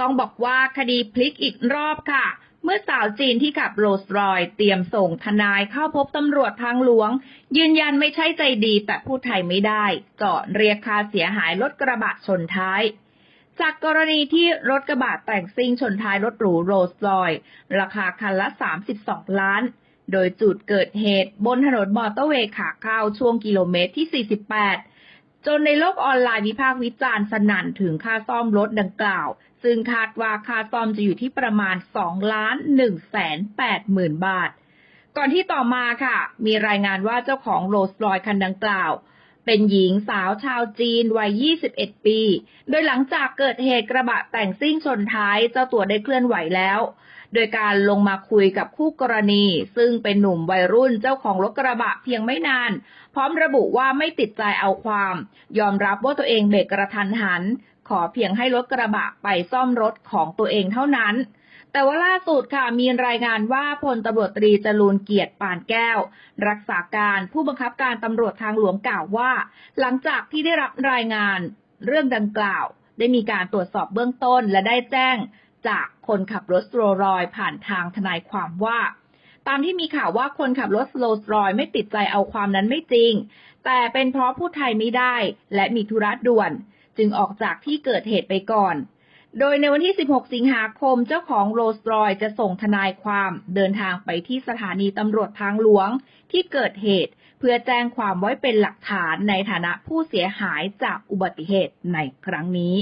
ต้องบอกว่าคดีพลิกอีกรอบค่ะ เมื่อสาวจีนที่ขับโรลส์รอยเตรียมส่งทนายเข้าพบตำรวจทางหลวง ยืนยันไม่ใช่ใจดีแต่พูดไทยไม่ได้เจาะเรียกค่าเสียหายรถกระบะชนท้ายจากกรณีที่รถกระบะแต่งซิ่งชนท้ายรถหรูโรลส์รอย ราคาคันละ 32 ล้าน โดยจุดเกิดเหตุบนถนนมอเตอร์เวย์ขาเข้าช่วงกิโลเมตรที่ 48 จนในโลกออนไลน์วิพากษ์วิจารณ์สนั่นถึงค่าซ่อมรถดังกล่าว ซึ่งคาดว่าค่าซ่อมจะอยู่ที่ประมาณ2ล้าน1แสน8หมื่นบาท ก่อนที่ต่อมาค่ะ มีรายงานว่าเจ้าของโรลส์รอยคันดังกล่าว เป็นหญิงสาวชาวจีนวัย 21 ปี โดยหลังจากเกิดเหตุกระบะแต่งซิ่งชนท้ายเจ้าตัวได้เคลื่อนไหวแล้ว โดยการลงมาคุยกับคู่กรณี ซึ่งเป็นหนุ่มวัยรุ่นเจ้าของรถกระบะเพียงไม่นาน พร้อมระบุว่าไม่ติดใจเอาความ ยอมรับว่าตัวเองเบรกกระทันหัน ขอเพียงให้รถกระบะไปซ่อมรถของตัวเองเท่านั้น แต่ว่าล่าสุดค่ะมีรายงานว่าพลตำรวจตรีจรูนเกียรติปานแก้ว รักษาการผู้บังคับการตำรวจทางหลวงกล่าวว่า หลังจากที่ได้รับรายงานเรื่องดังกล่าว ได้มีการตรวจสอบเบื้องต้นและได้แจ้งจากคนขับรถโรลรอยผ่านทางทนายความว่า ตามที่มีข่าวว่าคนขับรถโรลส์รอยไม่ติดใจเอาความนั้นไม่จริง แต่เป็นเพราะพูดไทยไม่ได้ และมีธุระด่วน จึงออกจากที่เกิดเหตุไปก่อน โดยในวันที่ 16 สิงหาคม เจ้าของโรสรอยซ์จะส่งทนายความเดินทางไปที่สถานีตำรวจทางหลวงที่เกิดเหตุ เพื่อแจ้งความไว้เป็นหลักฐานในฐานะผู้เสียหายจากอุบัติเหตุในครั้งนี้